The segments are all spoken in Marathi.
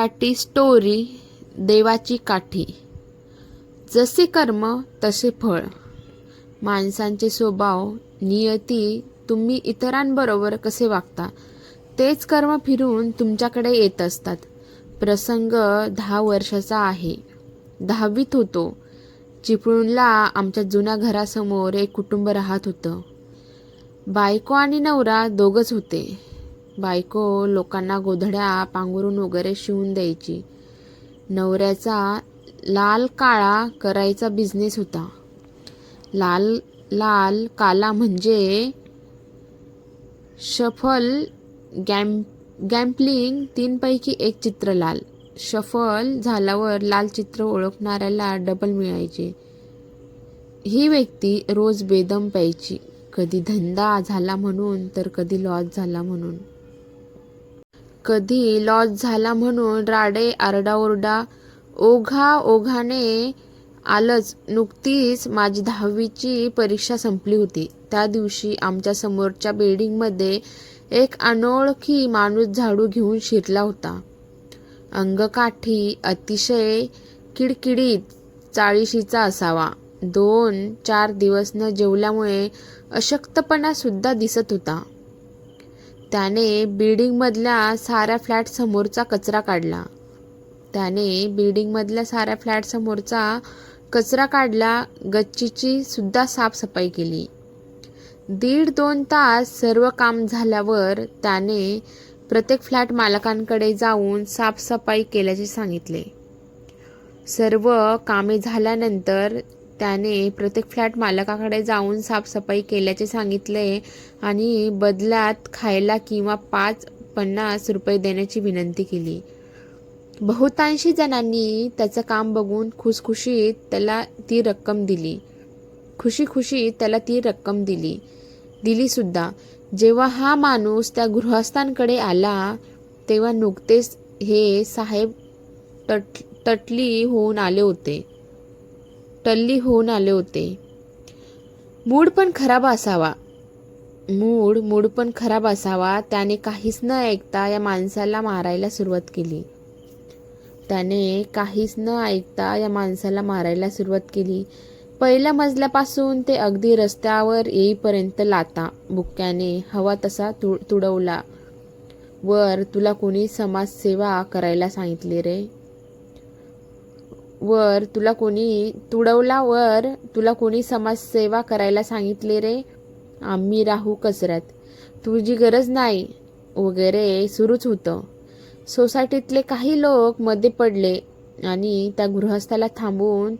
काठी स्टोरी देवाची काठी. जसे कर्म तसे फळ. माणसांचे स्वभाव नियती तुम्ही इतरांबरोबर कसे वागता? तेच कर्म फिरून तुमच्याकडे येत असतात. प्रसंग दहा वर्षाचा आहे. दहावीत होतो. चिपळूणला आमच्या जुन्या घरासमोर एक कुटुंब राहत होतं. बायको आणि नवरा दोघंच होते. बायको लोकांना गोधड्या पांघरून वगैरे शिवून द्यायची. नवऱ्याचा लाल काळा करायचा बिझनेस होता. लाल लाल काला म्हणजे शफल गॅम गॅम्पलिंग तीनपैकी एक चित्र लाल. शफल झाल्यावर लाल चित्र ओळखणाऱ्याला डबल मिळायचे. ही व्यक्ती रोज बेदम प्यायची. कधी धंदा झाला म्हणून तर कधी लॉस झाला म्हणून. कधी लॉस झाला म्हणून राडे आरडाओरडा ओघा ओघाने आलंच. नुकतीच माझी दहावीची परीक्षा संपली होती. त्या दिवशी आमच्या समोरच्या बिल्डिंगमध्ये एक अनोळखी माणूस झाडू घेऊन शिरला होता. अंगकाठी अतिशय किडकिडीत चाळीशीचा असावा. दोन चार दिवस न जेवल्यामुळे अशक्तपणा सुद्धा दिसत होता. त्याने बिल्डिंगमधल्या साऱ्या फ्लॅट समोरचा कचरा काढला. त्याने बिल्डिंगमधल्या साऱ्या फ्लॅट समोरचा कचरा काढला गच्चीची सुद्धा साफसफाई केली. दीड दोन तास सर्व काम झाल्यावर त्याने प्रत्येक फ्लॅट मालकांकडे जाऊन साफसफाई केल्याचे सांगितले. सर्व कामे झाल्यानंतर त्याने प्रत्येक फ्लॅट मालकाकडे जाऊन साफसफाई केल्याचे सांगितले आणि बदल्यात खायला किंवा पाच पन्नास रुपये देण्याची विनंती केली. बहुतांशी जणांनी त्याचं काम बघून खुशखुशीत त्याला ती रक्कम दिली. खुशी खुशी त्याला ती रक्कम दिली. दिलीसुद्धा जेव्हा हा माणूस त्या गृहस्थांकडे आला तेव्हा नुकतेच हे साहेब तट तटली होऊन आले होते. टल्ली होऊन आले होते. मूड पण खराब असावा. मूड मूड पण खराब असावा. त्याने काहीच न ऐकता या माणसाला मारायला सुरुवात केली. त्याने काहीच न ऐकता या माणसाला मारायला सुरुवात केली. पहिल्या मजल्यापासून ते अगदी रस्त्यावर येईपर्यंत लाता. बुक्क्याने हवा तसा तुड तुडवला. वर तुला कोणी समाजसेवा करायला सांगितले रे? वर तुला कोणी तुडवलावर तुला कोणी समाजसेवा करायला सांगितले रे? आम्ही राहू कसरत तुझी गरज नाही वगैरे सुरूच होतं. सोसायटीतले काही लोक मध्ये पडले आणि त्या गृहस्थाला थांबून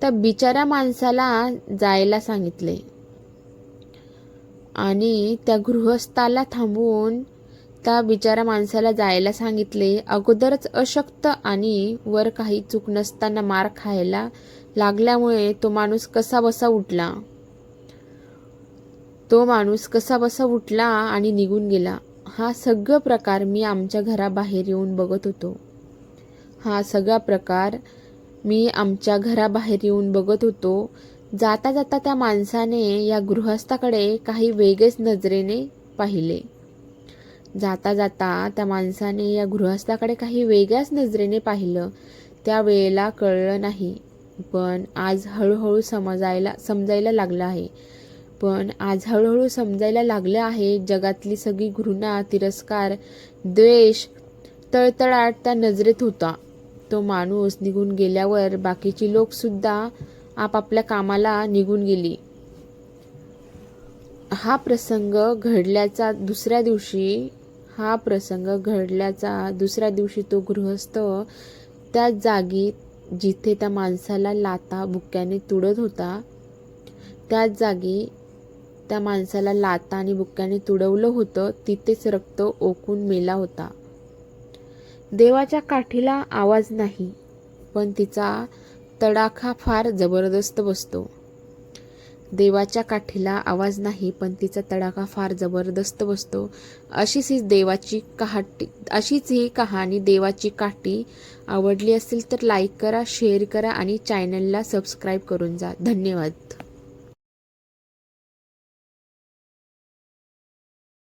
त्या बिचाऱ्या माणसाला जायला सांगितले. आणि त्या गृहस्थाला थांबून त्या बिचाऱ्या माणसाला जायला सांगितले. अगोदरच अशक्त आणि वर काही चूक नसताना मार खायला लागल्यामुळे तो माणूस कसा बसा उठला. तो माणूस कसा बसा उठला आणि निघून गेला. हा सगळं प्रकार मी आमच्या घराबाहेर येऊन बघत होतो. हा सगळा प्रकार मी आमच्या घराबाहेर येऊन बघत होतो. जाता जाता त्या माणसाने या गृहस्थाकडे काही वेगळेच नजरेने पाहिले. जाता जाता त्या माणसाने या गृहस्थाकडे काही वेगळ्याच नजरेने पाहिलं. त्यावेळेला कळलं नाही पण आज हळूहळू समजायला समजायला लागलं आहे. पण आज हळूहळू समजायला लागलं आहे जगातली सगळी घृणा तिरस्कार द्वेष तळतळाट त्या नजरेत होता. तो माणूस निघून गेल्यावर बाकीची लोकसुद्धा आपापल्या कामाला निघून गेली. हा प्रसंग घडल्याचा दुसऱ्या दिवशी हा प्रसंग घडल्याचा दुसऱ्या दिवशी तो गृहस्थ त्या जागी जिथे त्या माणसाला लाता बुक्क्याने तुडत होता त्याच जागी त्या माणसाला लाता आणि बुक्क्याने तुडवलं होतं तिथेच रक्त ओकून मेला होता. देवाच्या काठीला आवाज नाही पण तिचा तडाखा फार जबरदस्त बसतो. देवाच्या काठीला आवाज नाही पण तिचा तडाखा फार जबरदस्त बसतो. अशीच ही देवाची कहाटी अशीच ही कहाणी देवाची काठी आवडली असेल तर लाईक करा शेअर करा आणि चॅनलला सबस्क्राईब करून जा. धन्यवाद.